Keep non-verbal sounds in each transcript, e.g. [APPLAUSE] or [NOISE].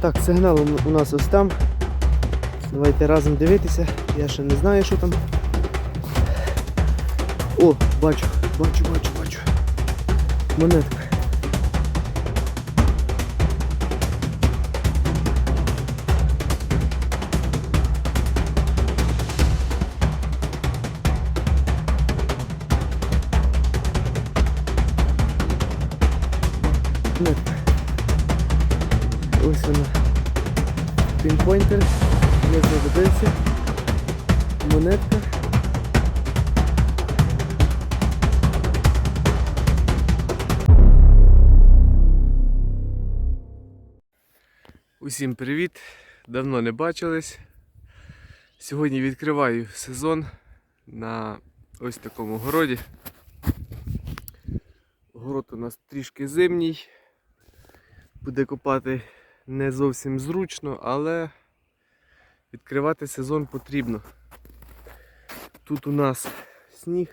Так, сигнал у- нас ось там. Давайте разом дивитися. Я ще не знаю, що там. О, бачу, бачу, бачу, бачу. Монетка. Пінпойнтер. Не знадобився. Монетка. Усім привіт! Давно не бачились. Сьогодні відкриваю сезон на ось такому городі. Город у нас трішки зимній. Буде копати не зовсім зручно, але відкривати сезон потрібно. Тут у нас сніг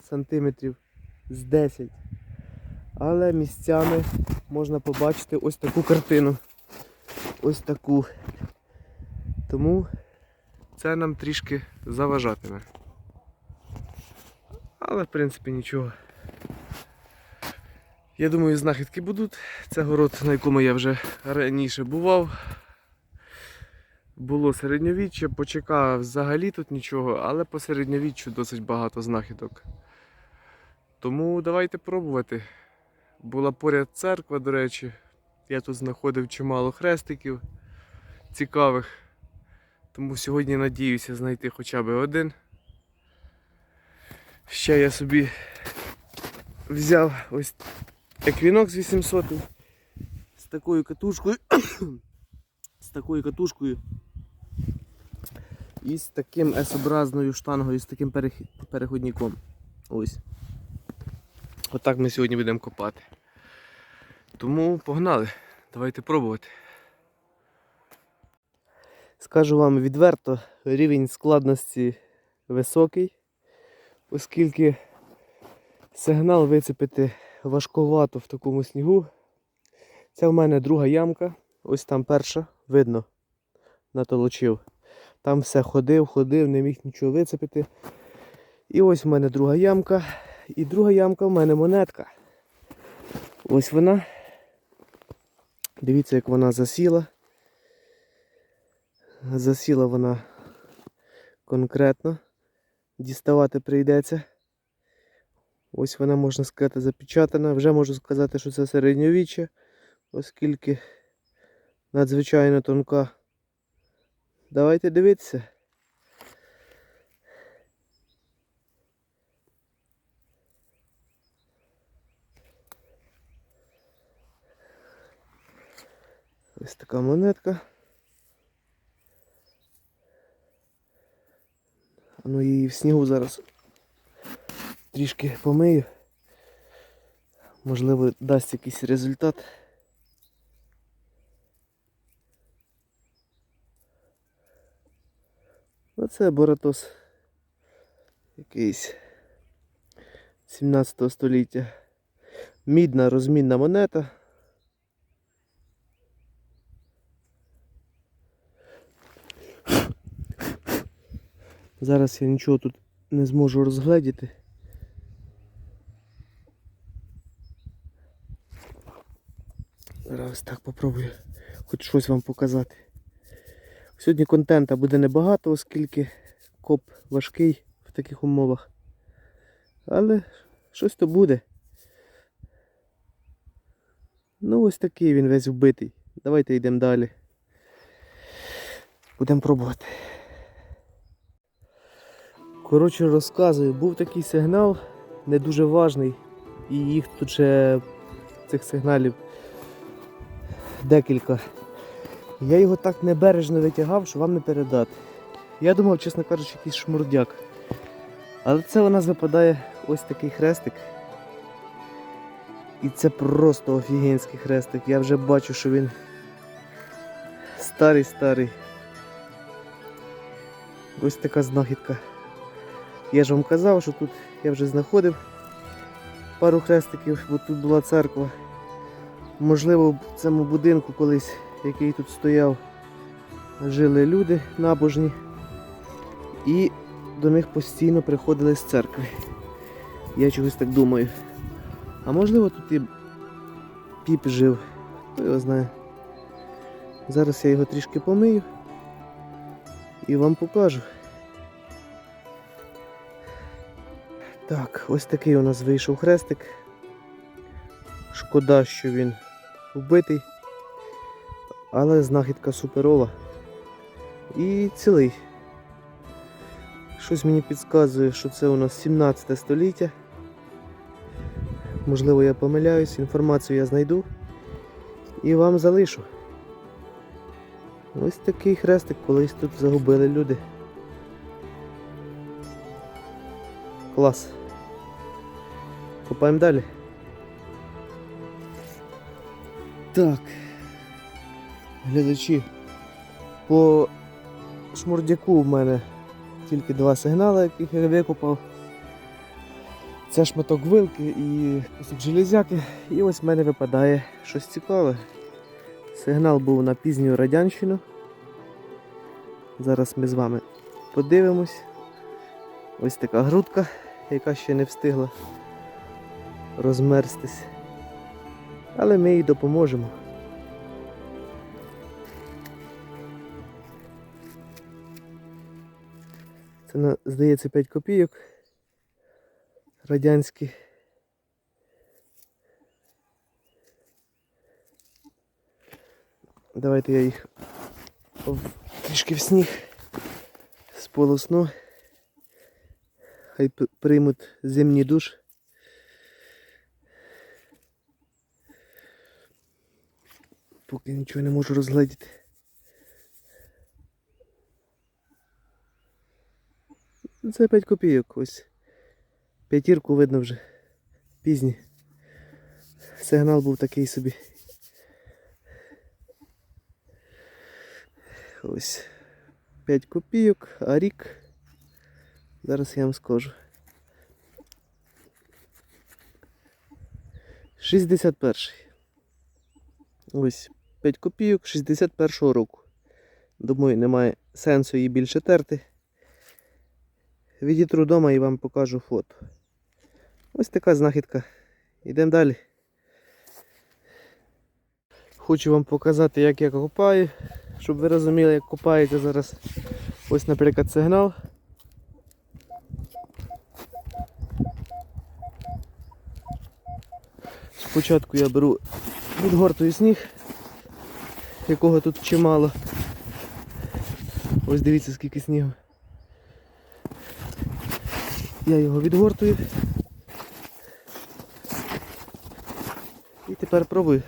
сантиметрів з 10, але місцями можна побачити ось таку картину. Ось таку. Тому це нам трішки заважатиме. Але в принципі нічого. Я думаю, знахідки будуть. Це город, на якому я вже раніше бував. Було середньовіччя, почекав взагалі тут нічого, але по середньовіччю досить багато знахідок. Тому давайте пробувати. Була поряд церква, до речі. Я тут знаходив чимало хрестиків цікавих. Тому сьогодні надіюся знайти хоча б один. Ще я собі взяв ось еквінок з 800 з такою катушкою. Такою катушкою. І з таким S-образною штангою, з таким перех- переходником. Ось. Отак ми сьогодні будемо копати. Тому погнали. Давайте пробувати. Скажу вам відверто, рівень складності високий, оскільки сигнал вицепити важковато в такому снігу. Це в мене друга ямка. Ось там перша, видно, натолочив. Там все ходив, ходив, не міг нічого вицепити. І ось в мене друга ямка. І друга ямка в мене монетка. Ось вона. Дивіться, як вона засіла. Засіла вона конкретно. Діставати прийдеться. Ось вона, можна сказати, запечатана. Вже можу сказати, що це середньовіччя, оскільки надзвичайно тонка. Давайте дивитися. Ось така монетка. Ну її в снігу зараз трішки помию. Можливо, дасть якийсь результат. Оце Боратос якийсь 17 століття. Мідна розмінна монета. Зараз я нічого тут не зможу розгледіти. Зараз так попробую хоч щось вам показати. Сьогодні контента буде небагато, оскільки коп важкий в таких умовах. Але щось то буде. Ну ось такий він весь вбитий. Давайте йдемо далі. Будемо пробувати. Коротше розказую, був такий сигнал, не дуже важний. І їх тут ще цих сигналів декілька. Я його так небережно витягав, що вам не передати. Я думав, чесно кажучи, якийсь шмурдяк. Але це у нас випадає ось такий хрестик. І це просто офігенський хрестик. Я вже бачу, що він старий-старий. Ось така знахідка. Я ж вам казав, що тут я вже знаходив пару хрестиків, бо тут була церква. Можливо, в цьому будинку колись який тут стояв, жили люди набожні, і до них постійно приходили з церкви. Я чогось так думаю. А можливо тут і піп жив, хто його знає. Зараз я його трішки помию і вам покажу. Так, ось такий у нас вийшов хрестик. Шкода, що він вбитий, але знахідка суперова. І цілий. Щось мені підказує, що це у нас 17 століття. Можливо, я помиляюсь, інформацію я знайду і вам залишу. Ось такий хрестик колись тут загубили люди. Клас. Копаємо далі. Так. Глядачі. По шмурдяку в мене тільки два сигнали, яких я викопав. Це шматок вилки і кусок железяки. І ось в мене випадає щось цікаве. Сигнал був на пізню радянщину. Зараз ми з вами подивимось. Ось така грудка, яка ще не встигла розмерстись. Але ми їй допоможемо. Це, здається, 5 копійок. Радянські. Давайте я їх трішки в сніг сполосну. Хай приймуть зимній душ. Поки нічого не можу розгледіти. Це 5 копійок ось. П'ятірку видно вже. Пізні. Сигнал був такий собі. Ось 5 копійок, а рік. Зараз я вам скажу. 61. Ось 5 копійок 61-го року. Думаю, немає сенсу її більше терти. Відітру вдома і вам покажу фото. Ось така знахідка. Йдемо далі. Хочу вам показати, як я копаю, щоб ви розуміли, як копається зараз. Ось, наприклад, сигнал. Спочатку я беру відгортую сніг, якого тут чимало. Ось дивіться скільки снігу. Я його відгортую. І тепер пробую.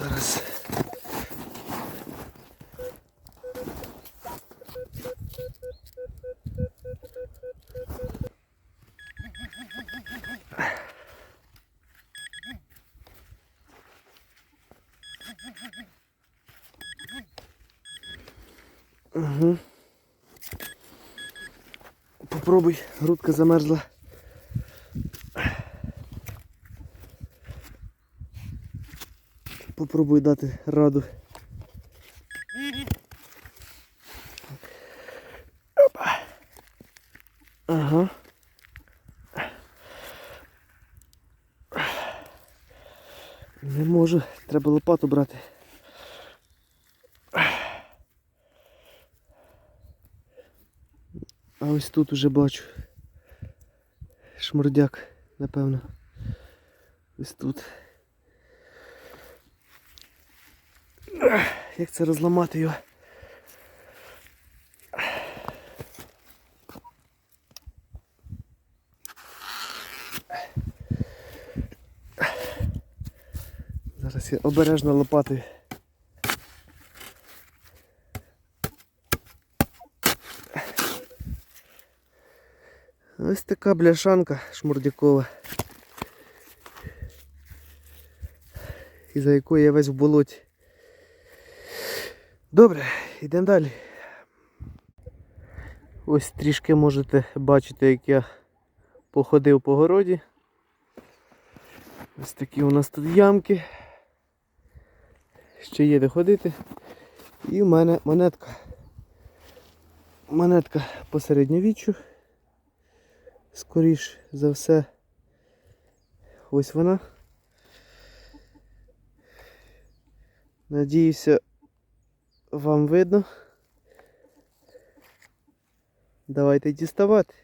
Зараз. Угу. Попробуй, грудка замерзла. Попробуй дати раду. Опа. Ага. Не можу, треба лопату брати. Ось тут уже бачу. Шмурдяк, напевно. Ось тут. Як це розламати його? Зараз я обережно лопатою. Ось така бляшанка шмурдякова. І за якою я весь в болоті. Добре, йдемо далі. Ось трішки можете бачити, як я походив по городі. Ось такі у нас тут ямки. Ще є де ходити. І в мене монетка. Монетка по середньовіччю. Скоріш за все. Ось вона. Надіюся, вам видно. Давайте діставати.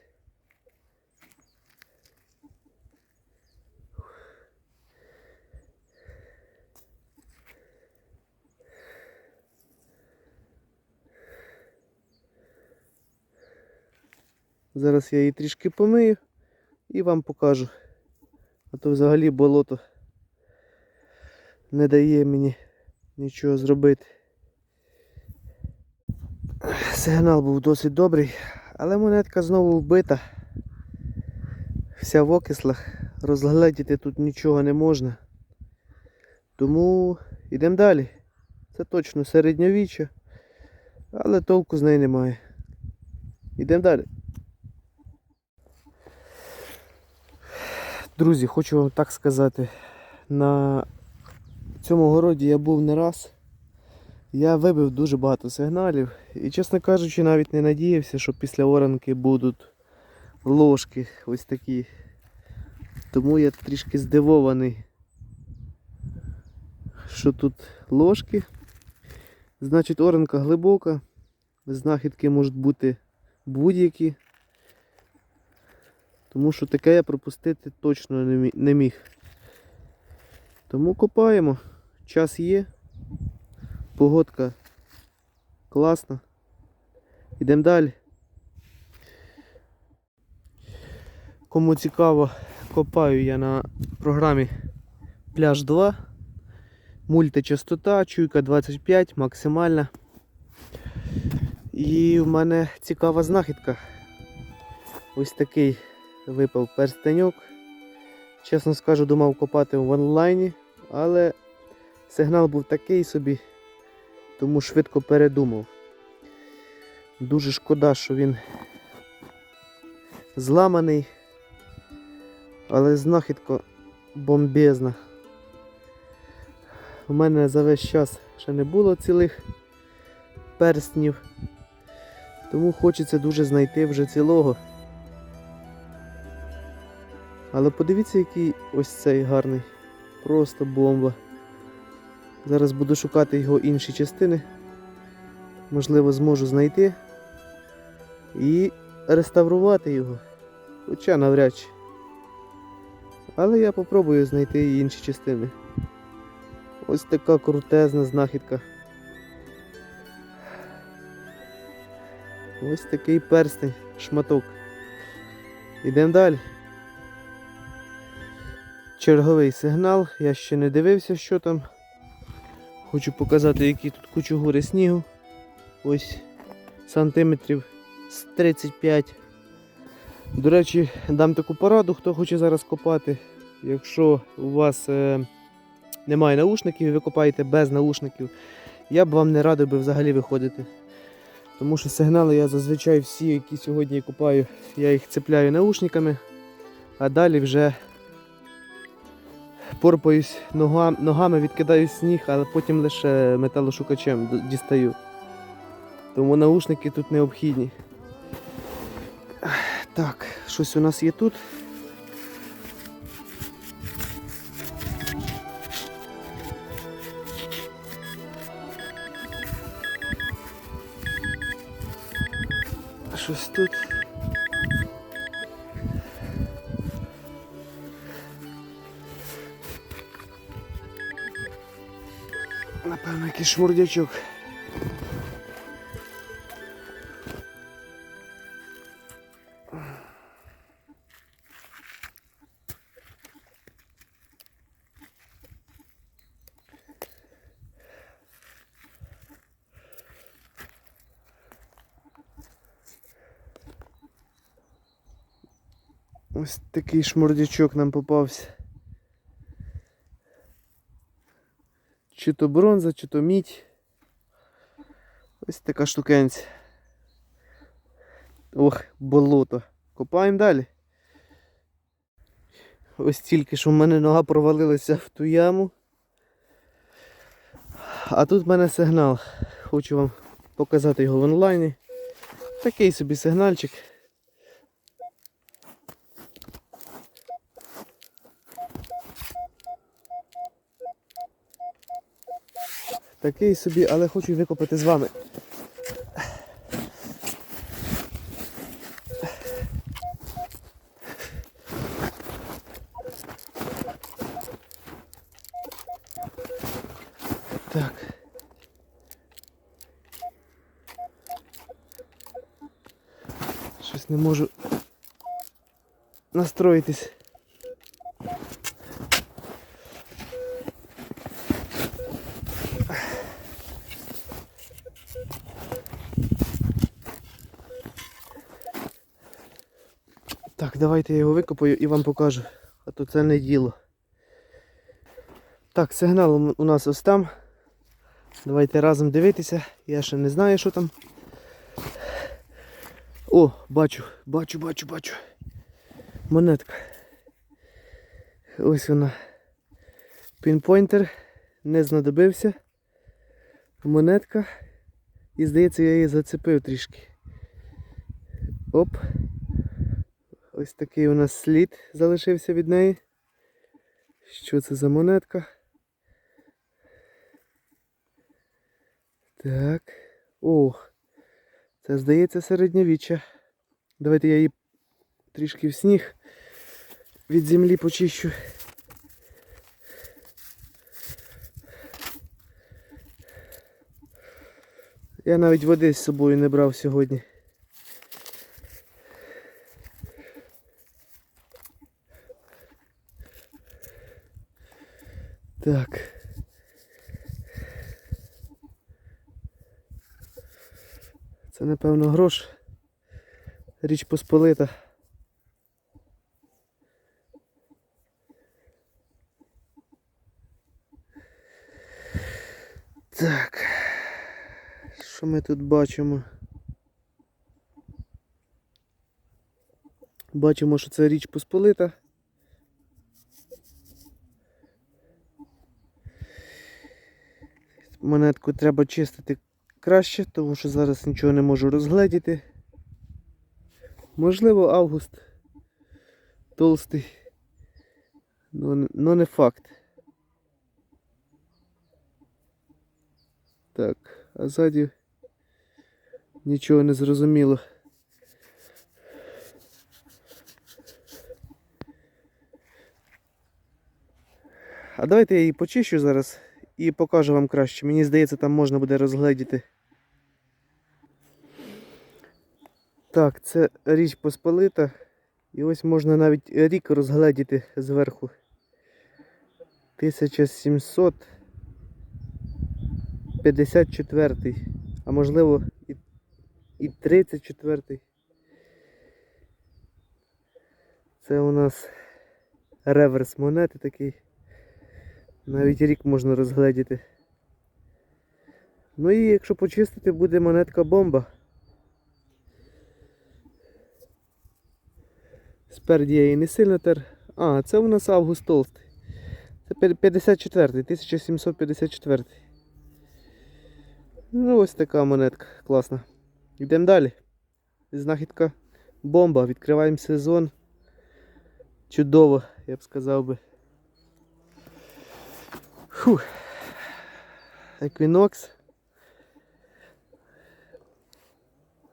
Зараз я її трішки помию і вам покажу. А то взагалі болото не дає мені нічого зробити. Сигнал був досить добрий, але монетка знову вбита. Вся в окислах. Розгледіти тут нічого не можна. Тому йдемо далі. Це точно середньовіччя, але толку з неї немає. Йдемо далі. Друзі, хочу вам так сказати. На цьому городі я був не раз. Я вибив дуже багато сигналів і, чесно кажучи, навіть не надіявся, що після оранки будуть ложки ось такі. Тому я трішки здивований, що тут ложки. Значить, оранка глибока, знахідки можуть бути будь-які. Тому що таке я пропустити точно не міг. Тому копаємо. Час є. Погодка класна. Йдемо далі. Кому цікаво, копаю я на програмі Пляж 2. Мультичастота, чуйка 25, максимальна. І в мене цікава знахідка. Ось такий випав перстеньок. Чесно скажу, думав копати в онлайні, але сигнал був такий собі, тому швидко передумав. Дуже шкода, що він зламаний, але знахідка бомбезна. У мене за весь час ще не було цілих перстнів, тому хочеться дуже знайти вже цілого. Але подивіться, який ось цей гарний. Просто бомба. Зараз буду шукати його інші частини. Можливо, зможу знайти і реставрувати його. Хоча навряд чи. Але я попробую знайти інші частини. Ось така крутезна знахідка. Ось такий перстень, шматок. Ідемо далі. Черговий сигнал, я ще не дивився, що там. Хочу показати, які тут кучугури снігу. Ось сантиметрів з 35. До речі, дам таку пораду, хто хоче зараз копати. Якщо у вас е, немає наушників і ви копаєте без наушників, я б вам не радив би взагалі виходити. Тому що сигнали я зазвичай всі, які сьогодні копаю, я їх цепляю наушниками, а далі вже порпаюсь нога, ногами, відкидаю сніг, але потім лише металошукачем дістаю. Тому наушники тут необхідні. Так, щось у нас є тут. Щось тут. Якийсь шмурдячок. Ось такий шмурдячок нам попався. Чи то бронза, чи то мідь. Ось така штукенця. Ох, болото. Копаємо далі. Ось тільки що в мене нога провалилася в ту яму. А тут в мене сигнал. Хочу вам показати його в онлайні. Такий собі сигнальчик. Такий собі, але хочу викопати з вами. Так. Щось не можу настроїтись. Так, давайте я його викопаю і вам покажу. А то це не діло. Так, сигнал у нас ось там. Давайте разом дивитися. Я ще не знаю, що там. О, бачу, бачу, бачу, бачу. Монетка. Ось вона. Пінпойнтер. Не знадобився. Монетка. І здається, я її зацепив трішки. Оп. Ось такий у нас слід залишився від неї. Що це за монетка? Так. Ох. Це здається середньовіччя. Давайте я її трішки в сніг від землі почищу. Я навіть води з собою не брав сьогодні. Так. Це напевно грош. Річ Посполита. Так. Що ми тут бачимо? Бачимо, що це річ Посполита. Монетку треба чистити краще, тому що зараз нічого не можу розгледіти. Можливо, август толстий, але не факт. Так, а ззаді нічого не зрозуміло. А давайте я її почищу зараз і покажу вам краще. Мені здається, там можна буде розгледіти. Так, це річ посполита. І ось можна навіть рік розгледіти зверху. 1754, а можливо і, і 34. Це у нас реверс монети такий. Навіть рік можна розгледіти. Ну і якщо почистити, буде монетка бомба. Спереді я її не сильно тер. А, це у нас Август Толстий. Це 54 1754 Ну ось така монетка класна. Йдемо далі. Знахідка бомба. Відкриваємо сезон. Чудово, я б сказав би. Фух. Еквінокс.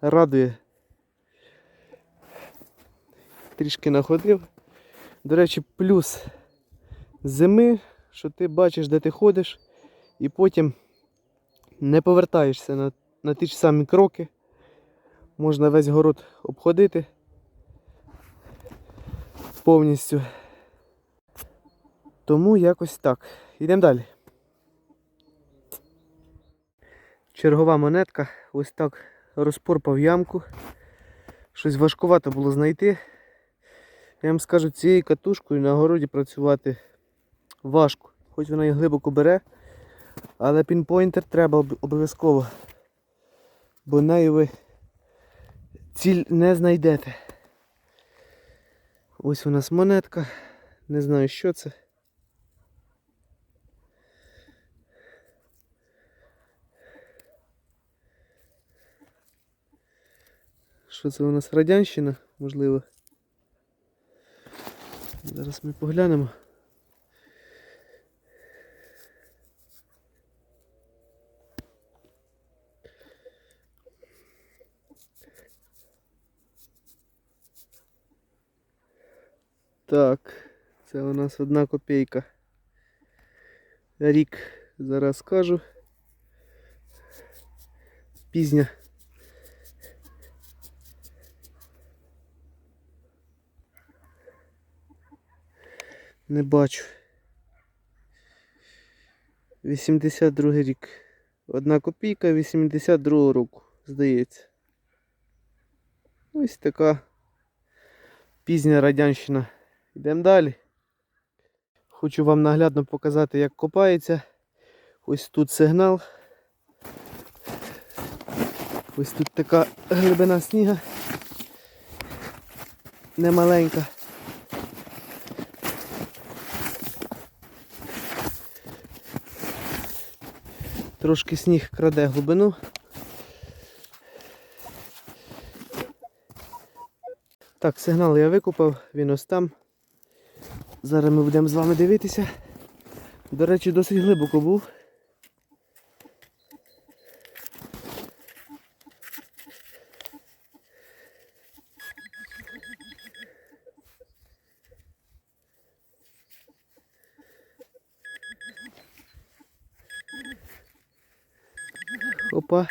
Радує. Трішки находив. До речі, плюс зими, що ти бачиш, де ти ходиш, і потім не повертаєшся на, на ті ж самі кроки. Можна весь город обходити повністю. Тому якось так. Йдемо далі. Чергова монетка. Ось так розпорпав ямку. Щось важкувато було знайти. Я вам скажу, цією катушкою на городі працювати важко. Хоч вона і глибоко бере, але пінпойнтер треба обов'язково. Бо нею ви ціль не знайдете. Ось у нас монетка. Не знаю, що це. Що це у нас радянщина, можливо. Зараз ми поглянемо. Так, це у нас одна копійка. Рік зараз скажу. Пізня. Не бачу. 82 рік. Одна копійка 82 року, здається. Ось така пізня радянщина. Йдемо далі. Хочу вам наглядно показати, як копається. Ось тут сигнал. Ось тут така глибина сніга. Немаленька. Трошки сніг краде глибину. Так, сигнал я викопав, він ось там. Зараз ми будемо з вами дивитися. До речі, досить глибоко був. Опа.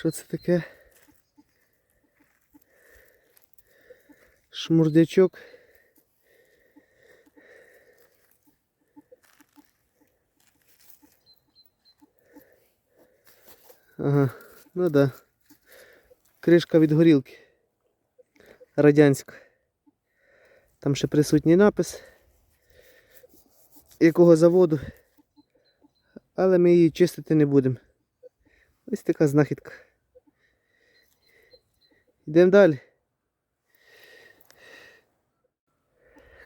Що це таке? Шмурдячок. Ага, ну да. Кришка від горілки. Радянська. Там ще присутній напис. Якого заводу. Але ми її чистити не будемо. Ось така знахідка. Йдемо далі.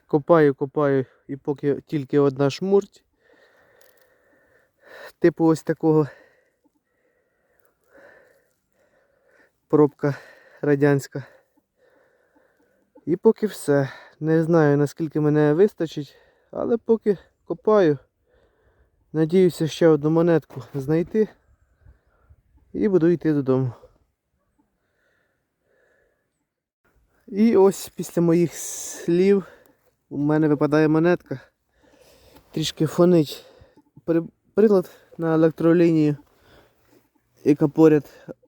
Копаю, копаю і поки тільки одна шмурть. Типу ось такого пробка радянська. І поки все. Не знаю наскільки мене вистачить, але поки копаю. Надіюся ще одну монетку знайти і буду йти додому. І ось після моїх слів у мене випадає монетка. Трішки фонить при- прилад на електролінію, яка поряд,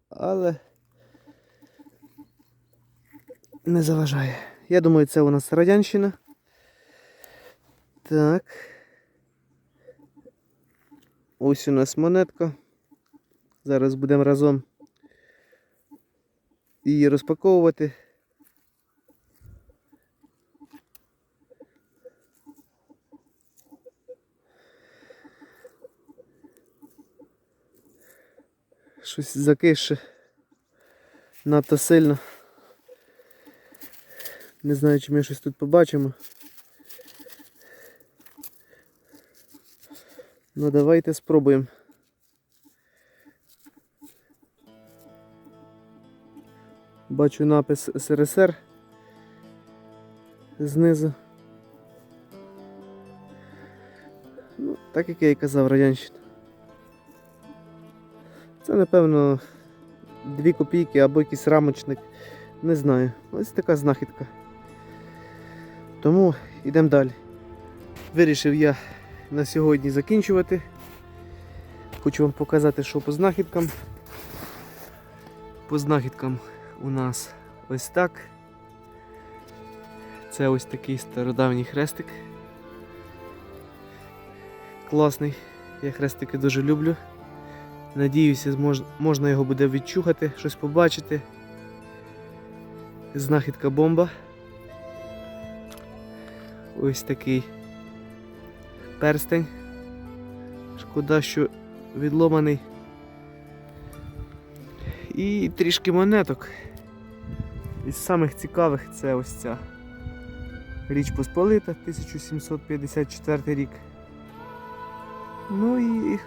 але не заважає. Я думаю, це у нас радянщина. Так. Ось у нас монетка. Зараз будемо разом її розпаковувати. Щось закише надто сильно. Не знаю, чи ми щось тут побачимо. Ну давайте спробуємо. Бачу напис СРСР знизу. Ну, так як я і казав, радянщина. Це напевно дві копійки або якийсь рамочник. Не знаю. Ось така знахідка. Тому йдемо далі. Вирішив я на сьогодні закінчувати. Хочу вам показати, що по знахідкам. По знахідкам у нас ось так. Це ось такий стародавній хрестик. Класний. Я хрестики дуже люблю. Надіюся, змож... можна його буде відчухати, щось побачити. Знахідка бомба. Ось такий перстень. Шкода, що відломаний. І трішки монеток. Із самих цікавих це ось ця. Річ Посполита, 1754 рік. Ну і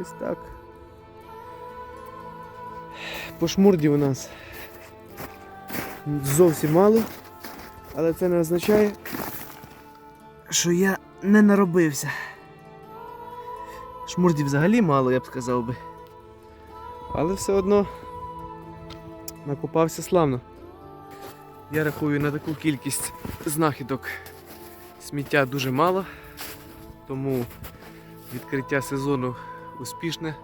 ось так. По шмурді у нас зовсім мало, але це не означає, що я не наробився. Шмурді взагалі мало, я б сказав би. Але все одно накопався славно. Я рахую на таку кількість знахідок сміття дуже мало, тому відкриття сезону успішне.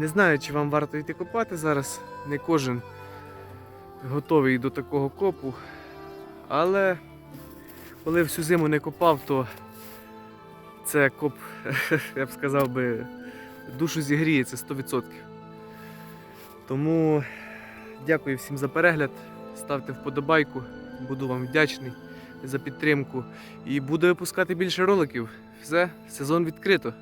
Не знаю, чи вам варто йти копати зараз. Не кожен готовий до такого копу. Але коли всю зиму не копав, то це коп, [LAUGHS] я б сказав би, душу зігріє, це 100%. Тому дякую всім за перегляд. Ставте вподобайку, буду вам вдячний за підтримку. І буду випускати більше роликів. Все, сезон відкрито.